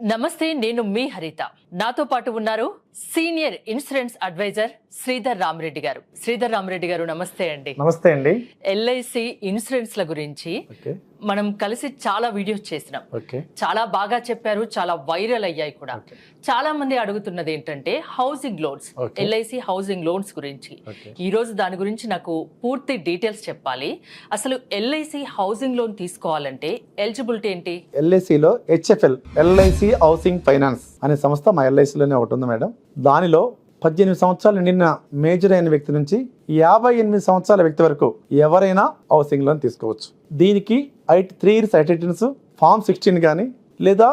నమస్తే నేను మీ హరిత. నాతో పాటు ఉన్నారు senior insurance advisor Sridhar Ramareddy గారు. శ్రీధర్ రామరెడ్డి గారు నమస్తే అండి. నమస్తే అండి. ఎల్ఐసి ఇన్సూరెన్స్ల గురించి మనం కలిసి చాలా వీడియోస్ చేసినాం. చాలా బాగా చెప్పారు చాలా వైరల్ అయ్యాయి కూడా. చాలా మంది అడుగుతున్నది ఏంటంటే housing loans. LIC housing loans గురించి. ఈ రోజు దాని గురించి నాకు పూర్తి డీటెయిల్స్ చెప్పాలి. అసలు ఎల్ఐసి హౌసింగ్ లోన్ తీసుకోవాలంటే ఎలిజిబిలిటీ ఏంటి? ఎల్ఐసిలో హెచ్ఎఫ్ఎల్ ఎల్ఐసి హౌసింగ్ ఫైనాన్స్ అనే సంస్థ మా ఎల్ఐసిలోనే ఒకటి ఉంది మేడం. దానిలో పద్దెనిమిది సంవత్సరాలు నిండిన మేజర్ అయిన వ్యక్తి నుంచి యాభై ఎనిమిది సంవత్సరాల వ్యక్తి వరకు ఎవరైనా హౌసింగ్ లోన్ తీసుకోవచ్చు. దీనికి IT three years ITRs form sixteen కానీ లేదా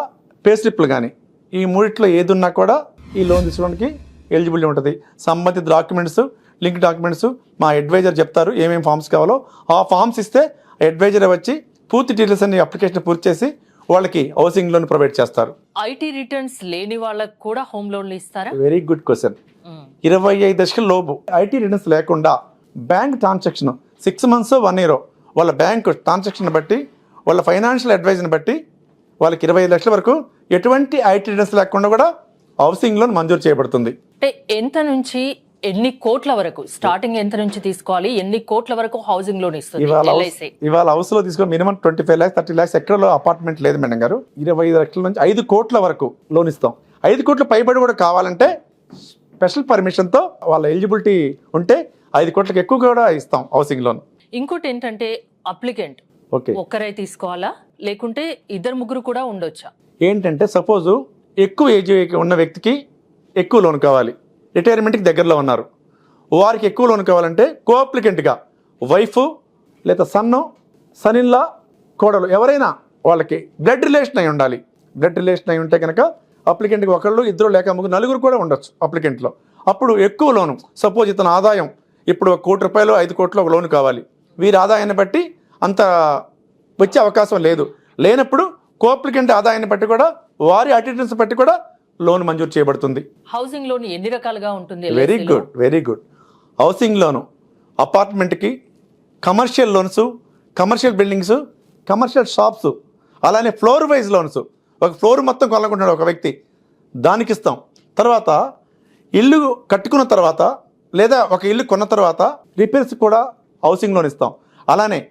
పే స్లిప్లు కానీ ఈ మూడిట్లో ఏది ఉన్నా కూడా ఈ లోన్ తీసుకోవడానికి ఎలిజిబిలిటీ ఉంటుంది. సంబంధిత డాక్యుమెంట్స్ లింక్ డాక్యుమెంట్స్ మా అడ్వైజర్ చెప్తారు ఏమేమి ఫామ్స్ కావాలో. ఆ ఫామ్స్ ఇస్తే అడ్వైజర్ వచ్చి పూర్తి డీటెయిల్స్ అన్ని అప్లికేషన్ పూర్తి చేసి వాళ్ళకి హౌసింగ్ లోన్ ప్రొవైడ్ చేస్తారు. ఐటీ రిటర్న్స్ లేని వాళ్ళకు కూడా హోమ్ లోన్లు ఇస్తారా? Very good question. ఇరవై ఐదు దశల లోపు ఐటీ రిటర్న్స్ లేకుండా bank transaction six months one year వాళ్ళ బ్యాంక్ ట్రాన్సాక్షన్ బట్టి వాళ్ళ ఫైనాన్షియల్ అడ్వైజ్ని బట్టి వాళ్ళకి ఇరవై ఐదు లక్షల వరకు ఎటువంటి ఐటీ రిటర్న్స్ లేకుండా కూడా హౌసింగ్ లోన్ మంజూరు చేయబడుతుంది. అంటే ఎంత నుంచి ఎన్ని కోట్ల వరకు? స్టార్టింగ్ ఎంత నుంచి తీసుకోవాలి? ఎన్ని కోట్ల వరకు హౌసింగ్ లోన్ ఇస్తుంది? ఇవాళ హౌస్లో తీసుకుని minimum twenty five lakhs thirty lakhs ఎక్కడలో apartment లేదు మేడం గారు. ఇరవై ఐదు లక్షల నుంచి ఐదు కోట్ల వరకు లోన్ ఇస్తాం. ఐదు కోట్ల పైబడి కూడా కావాలంటే స్పెషల్ పర్మిషన్తో వాళ్ళ ఎలిజిబిలిటీ ఉంటే ఐదు కోట్లకు ఎక్కువ కూడా ఇస్తాం హౌసింగ్ లోన్ ఇంకోటి ఏంటంటే అప్లికెంట్ ఓకే ఒక్కరే తీసుకోవాలా? లేకుంటే ఇద్దరు ముగ్గురు కూడా ఉండొచ్చా? ఏంటంటే సపోజు ఎక్కువ ఏజ్ ఉన్న వ్యక్తికి ఎక్కువ లోన్ కావాలి. రిటైర్మెంట్కి దగ్గరలో ఉన్నారు. వారికి ఎక్కువ లోన్ కావాలంటే కోఅప్లికెంట్గా వైఫ్ లేదా సన్ను సనిల్లా కోడలు ఎవరైనా వాళ్ళకి బ్లడ్ రిలేషన్ అయి ఉండాలి. బ్లడ్ రిలేషన్ అయి ఉంటే కనుక అప్లికెంట్కి ఒకళ్ళు ఇద్దరు లేక ముగ్గురు నలుగురు కూడా ఉండొచ్చు అప్లికెంట్లో. అప్పుడు ఎక్కువ లోను సపోజ్ ఇతను ఆదాయం ఇప్పుడు ఒక కోటి రూపాయలు ఐదు కోట్లు ఒక లోన్ కావాలి. వీరి ఆదాయాన్ని బట్టి అంత వచ్చే అవకాశం లేదు. లేనప్పుడు కోప్లికెంట్ ఆదాయాన్ని బట్టి కూడా వారి అటెండెన్స్ బట్టి కూడా లోన్ మంజూరు చేయబడుతుంది. హౌసింగ్ లోన్ ఎన్ని రకాలుగా ఉంటుంది very? Good very good housing loan అపార్ట్మెంట్కి commercial loans commercial buildings commercial shops అలానే ఫ్లోర్ వైజ్ లోన్స్ ఒక ఫ్లోర్ మొత్తం కొనుక్కుంటున్నాడు ఒక వ్యక్తి. దానికి ఇస్తాం. తర్వాత ఇల్లు కట్టుకున్న తర్వాత లేదా ఒక ఇల్లు కొన్న తర్వాత రిపేర్స్ కూడా హౌసింగ్ లోన్ ఇస్తాం. అలానే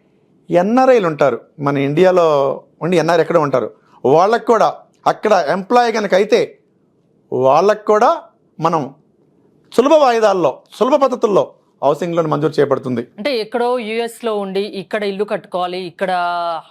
ఎన్ఆర్ఐలు ఉంటారు. మన ఇండియాలో ఉండి ఎన్ఆర్ ఎక్కడ ఉంటారు. వాళ్ళకు కూడా అక్కడ ఎంప్లాయ్ కనుక అయితే వాళ్ళకు కూడా మనం సులభ వాయిదాల్లో సులభ పద్ధతుల్లో హౌసింగ్ లోన్ మంజూరు చేయబడుతుంది. అంటే ఎక్కడో యుఎస్లో ఉండి ఇక్కడ ఇల్లు కట్టుకోవాలి ఇక్కడ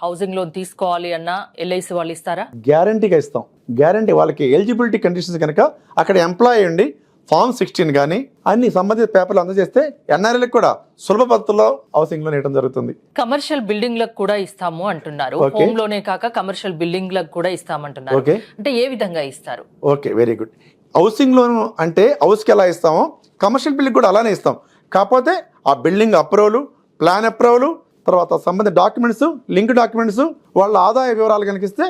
హౌసింగ్ లోన్ తీసుకోవాలి అన్న ఎల్ఐసి వాళ్ళు ఇస్తారా? గ్యారంటీగా ఇస్తాం. గ్యారంటీ వాళ్ళకి ఎలిజిబిలిటీ కండిషన్స్ కనుక అక్కడ ఎంప్లాయీ ఉండి ఫామ్ సిక్స్టీన్ కానీ అన్ని సంబంధిత పేపర్లు అందజేస్తే ఎన్ఆర్ఎల్కి కూడా సులభ పద్ధతిలో హౌసింగ్ లోన్ ఇవ్వడం జరుగుతుంది. కమర్షియల్ బిల్డింగ్లకు కూడా ఇస్తాము అంటున్నారు. హోమ్లోనే కాక కమర్షియల్ బిల్డింగ్లకు కూడా ఇస్తామంటున్నారు. అంటే ఏ విధంగా ఇస్తారు? Okay very good. Housing loan అంటే హౌస్కి ఎలా ఇస్తామో కమర్షియల్ బిల్డింగ్ కూడా అలానే ఇస్తాం. కాకపోతే ఆ బిల్డింగ్ అప్రూవల్ ప్లాన్ అప్రూవల్ తర్వాత సంబంధిత డాక్యుమెంట్స్ లింక్ డాక్యుమెంట్స్ వాళ్ళ ఆదాయ వివరాలు కనిపిస్తే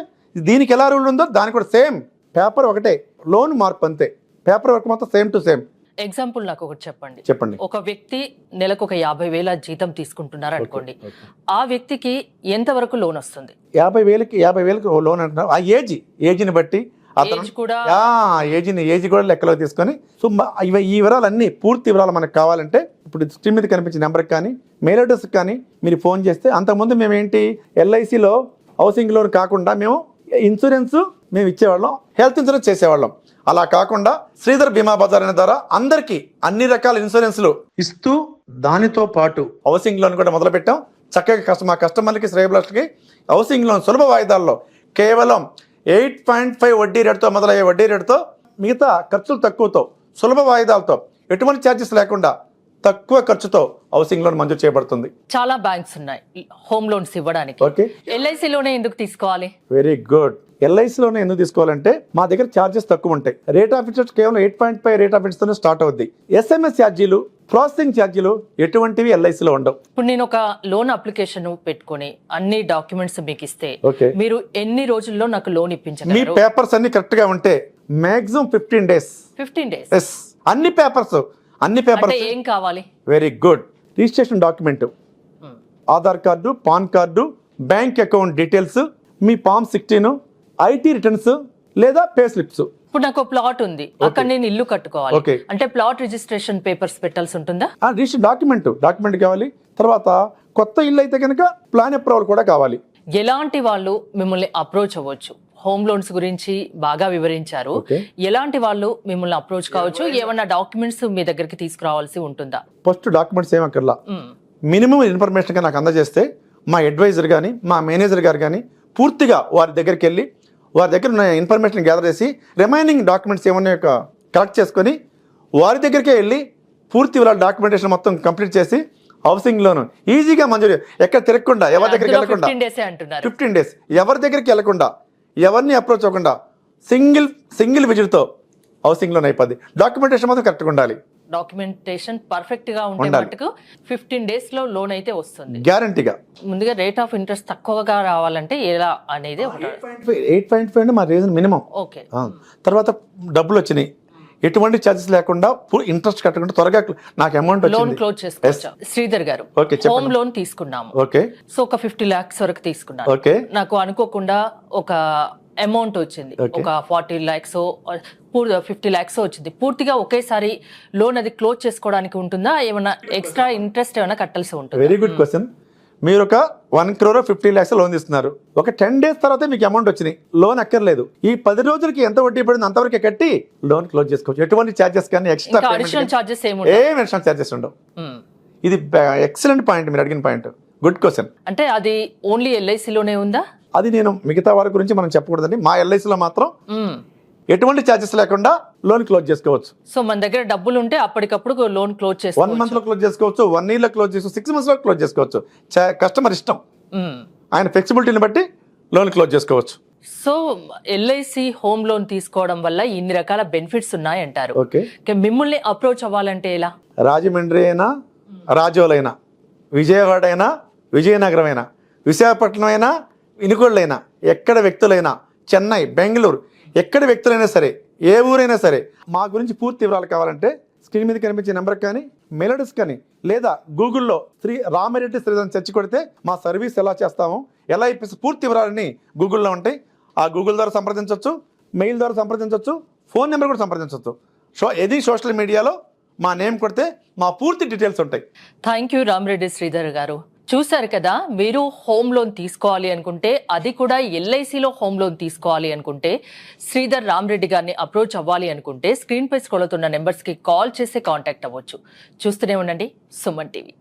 దీనికి ఎలా రూల్ ఉందో దానికి కూడా సేమ్ పేపర్ ఒకటే. లోన్ మార్పు అంతే. పేపర్ వర్క్ మొత్తం సేమ్ టు సేమ్. ఎగ్జాంపుల్ నాకు ఒకటి చెప్పండి. చెప్పండి. ఒక వ్యక్తి నెలకు ఒక యాభై వేల జీతం తీసుకుంటున్నారు అనుకోండి. ఆ వ్యక్తికి ఎంత వరకు లోన్ వస్తుంది? యాభై వేలకి యాభై వేలకి లోన్ అంటున్నారు. ఆ ఏజ్ ఏజ్ని బట్టి అతను కూడా ఏజ్ని ఏజ్ కూడా లెక్కలో తీసుకొని సో ఇవి ఈ వివరాలన్నీ పూర్తి వివరాలు మనకు కావాలంటే ఇప్పుడు స్క్రీన్ మీద కనిపించిన నెంబర్కి కానీ మెయిల్ అడ్రస్కి కానీ మీరు ఫోన్ చేస్తే అంతకుముందు మేము ఏంటి ఎల్ఐసిలో హౌసింగ్ లోన్ కాకుండా మేము ఇన్సూరెన్స్ మేము ఇచ్చేవాళ్ళం హెల్త్ ఇన్సూరెన్స్ చేసేవాళ్ళం. అలా కాకుండా శ్రీధర్ బీమా బజార్ అనే ద్వారా అందరికీ అన్ని రకాల ఇన్సూరెన్స్లు ఇస్తూ దానితో పాటు హౌసింగ్ లోన్ కూడా మొదలుపెట్టాం. చక్కగా కస్టమర్ మా కస్టమర్లకి శ్రేయబులకి హౌసింగ్ లోన్ సులభ వాయిదాల్లో కేవలం ఎయిట్ పాయింట్ ఫైవ్ వడ్డీ రేటుతో మొదలయ్యే వడ్డీ రేటుతో మిగతా ఖర్చులు తక్కువతో సులభ వాయిదాలతో ఎటువంటి ఛార్జెస్ లేకుండా తక్కువ ఖర్చుతో హౌసింగ్ లోన్ మంజూరు చేయబడుతుంది. చాలా బ్యాంక్స్ ఉన్నాయి. హోమ్ లోన్స్ ఇవ్వడానికి. ఓకే. ఎల్ఐసి లోనే ఎందుకు తీసుకోవాలి? Very good. ఎల్ఐసిలోనే ఎందుకు తీసుకోవాలంటే మా దగ్గర ఛార్జెస్ తక్కువ ఉంటాయి. రేట్ ఆఫ్ ఇంట్రెస్ట్ కేవలం eight point five rate of ఇంట్రెస్ట్తోనే start అవుద్ది. ఎస్ఎంఎస్ ఛార్జీలు ప్రాసెసింగ్ ఛార్జీలు ఎటువంటివి ఎల్ఐసిలో ఉండవు. ఇప్పుడు నేను ఒక లోన్ అప్లికేషన్ పెట్టుకొని అన్ని డాక్యుమెంట్స్ మీకు ఇస్తే మీరు ఎన్ని రోజుల్లో నాకు లోన్ మీ ఇప్పించగలరు పేపర్స్ అన్ని కరెక్ట్గా ఉంటే maximum fifteen days. Fifteen days. అన్ని పేపర్స్ అన్ని పేపర్స్ ఏం కావాలి? Very good registration document. Aadhaar card PAN card bank account details me form sixteen IT returns లేదా పే స్లిప్స్ ఇప్పుడు నాకు ప్లాట్ ఉంది. అక్కడ నేను ఇల్లు కట్టుకోవాలి. అంటే ప్లాట్ రిజిస్ట్రేషన్ పేపర్స్ పెట్టాల్సి ఉంటుందా? రిజిస్టర్ డాక్యుమెంట్ డాక్యుమెంట్ కావాలి. తర్వాత కొత్త ఇల్లు అయితే కనుక ప్లాన్ అప్రూవల్ కూడా కావాలి. ఎలాంటి వాళ్ళు మిమ్మల్ని అప్రోచ్ అవ్వచ్చు? హోమ్ లోన్స్ గురించి బాగా వివరించారు. ఎలాంటి వాళ్ళు మిమ్మల్ని అప్రోచ్ కావచ్చు? ఏమన్నా డాక్యుమెంట్స్ మీ దగ్గరికి తీసుకురావాల్సి ఉంటుందా? ఫస్ట్ డాక్యుమెంట్స్ ఏం అక్కర్లా. మినిమం ఇన్ఫర్మేషన్ నాకు అందజేస్తే మా అడ్వైజర్ కానీ మా మేనేజర్ గారు కానీ పూర్తిగా వారి దగ్గరికి వెళ్ళి వారి దగ్గర ఉన్న ఇన్ఫర్మేషన్ గ్యాదర్ చేసి రిమైనింగ్ డాక్యుమెంట్స్ ఏమన్నా కలెక్ట్ చేసుకొని వారి దగ్గరికే వెళ్ళి పూర్తి వివరాల డాక్యుమెంటేషన్ మొత్తం కంప్లీట్ చేసి హౌసింగ్ లోన్ ఈజీగా మంజూరు. ఎక్కడ తిరగకుండా ఎవరి దగ్గరికి వెళ్ళకుండా. 15 డేసే అంటున్నారు. ఫిఫ్టీన్ డేస్ ఎవరి దగ్గరికి వెళ్ళకుండా ఎవరిని అప్రోచ్ అవ్వకుండా సింగిల్ సింగిల్ విజిట్తో హౌసింగ్ లోన్ అయిపోద్ది. డాక్యుమెంటేషన్ మాత్రం కరెక్ట్గా ఉండాలి. డాక్యుమెంటేషన్ పర్ఫెక్ట్గా ఉంటే. మటుకు ఫిఫ్టీన్ డేస్లో లోన్ అయితే వస్తుంది. గ్యారంటీగా ముందుగా రేట్ ఆఫ్ ఇంట్రెస్ట్ తక్కువగా రావాలంటే ఎలా అనేది ఎయిట్ పాయింట్ ఫైవ్ మా రీజన్ మినిమం ఓకే తర్వాత డబ్బులు వచ్చినాయి. ఎటువంటి ఛార్జెస్ లేకుండా ఇంట్రెస్ట్ కట్టకుండా త్వరగా నాకు అమౌంట్ లోన్ క్లోజ్ చేసుకోవచ్చు? శ్రీధర్ గారు. హోమ్ లోన్ తీసుకున్నాము. ఓకే సో ఒక ఫిఫ్టీ లాక్స్ వరకు తీసుకున్నాను. ఓకే నాకు అనుకోకుండా ఒక అమౌంట్ వచ్చింది. ఒక ఫార్టీ ల్యాక్స్ ఫిఫ్టీ ల్యాక్స్ వచ్చింది. పూర్తిగా ఒకేసారి లోన్ అది క్లోజ్ చేసుకోవడానికి ఉంటుందా? ఏమైనా ఎక్స్ట్రా ఇంట్రెస్ట్ ఏమైనా కట్టాల్సి ఉంటుంది? వెరీ గుడ్ క్వశ్చన్ మీరు ఒక one crore fifty lakhs loan ఇస్తున్నారు ఒక టెన్ డేస్ తర్వాత మీకు అమౌంట్ వచ్చినాయి. లోన్ అక్కర్లేదు. ఈ పది రోజులకి ఎంత వడ్డీ పడింది అంతవరకే కట్టి లోన్ క్లోజ్ చేసుకోవచ్చు. ఎటువంటి ఛార్జెస్ కానీ ఎక్స్ట్రా అడిషనల్ ఏ ఛార్జెస్ ఉండవు. ఇది ఎక్సలెంట్ పాయింట్ మీరు అడిగిన పాయింట్ గుడ్ క్వశ్చన్ అంటే అది ఓన్లీ ఎల్ఐసిలోనే ఉందా? అది నేను మిగతా వారి గురించి మనం చెప్పకూడదండి. మా ఎల్ఐసిలో మాత్రం మ్మ్. ఎటువంటి ఛార్జెస్ లేకుండా లోన్ క్లోజ్ చేసుకోవచ్చు. సో మన దగ్గర డబ్బులు ఉంటే అప్పటికప్పుడు లోన్ క్లోజ్ వన్ చేసుకోవచ్చు. మంత్లో క్లోజ్ చేసుకోవచ్చు వన్ ఇయర్లో క్లోజ్ చేసుకోవచ్చు సిక్స్ మంత్స్లో క్లోజ్ చేసుకోవచ్చు. కస్టమర్ ఇష్టం. ఆయన ఫ్లెక్సిబిలిటీని బట్టి లోన్ క్లోజ్ చేసుకోవచ్చు. సో ఎల్ఐసి హోమ్ లోన్ తీసుకోవడం వల్ల ఇన్ని రకాల బెనిఫిట్స్ ఉన్నాయంటారు. మిమ్మల్ని అప్రోచ్ అవ్వాలంటే ఎలా? రాజమండ్రి అయినా రాజోలైనా విజయవాడ అయినా విజయనగరం అయినా విశాఖపట్నం అయినా ఇనుకోళ్ళైనా ఎక్కడ వ్యక్తులైనా చెన్నై బెంగళూరు ఎక్కడ వ్యక్తులైనా సరే ఏ ఊరైనా సరే మా గురించి పూర్తి వివరాలు కావాలంటే స్క్రీన్ మీద కనిపించే నెంబర్ కానీ మెలడీస్ కానీ లేదా గూగుల్లో శ్రీ రామిరెడ్డి శ్రీధర్ చర్చి కొడితే మా సర్వీస్ ఎలా చేస్తాము ఎలా ఇప్పిస్తే పూర్తి వివరాలని గూగుల్లో ఉంటాయి. ఆ గూగుల్ ద్వారా సంప్రదించవచ్చు మెయిల్ ద్వారా సంప్రదించవచ్చు ఫోన్ నెంబర్ కూడా సంప్రదించవచ్చు సో ఏది సోషల్ మీడియాలో మా నేమ్ కొడితే మా పూర్తి డీటెయిల్స్ ఉంటాయి. థ్యాంక్ యూ రామరెడ్డి శ్రీధర్ గారు. చూశారు కదా మీరు హోమ్ లోన్ తీసుకోవాలి అనుకుంటే అది కూడా ఎల్ఐసిలో హోమ్ లోన్ తీసుకోవాలి అనుకుంటే శ్రీధర్ రామరెడ్డి గారిని అప్రోచ్ అవ్వాలి అనుకుంటే స్క్రీన్ పై స్క్రోల్ అవుతున్న నెంబర్స్కి కాల్ చేసి కాంటాక్ట్ అవ్వచ్చు. చూస్తూనే ఉండండి సుమన్ టీవీ.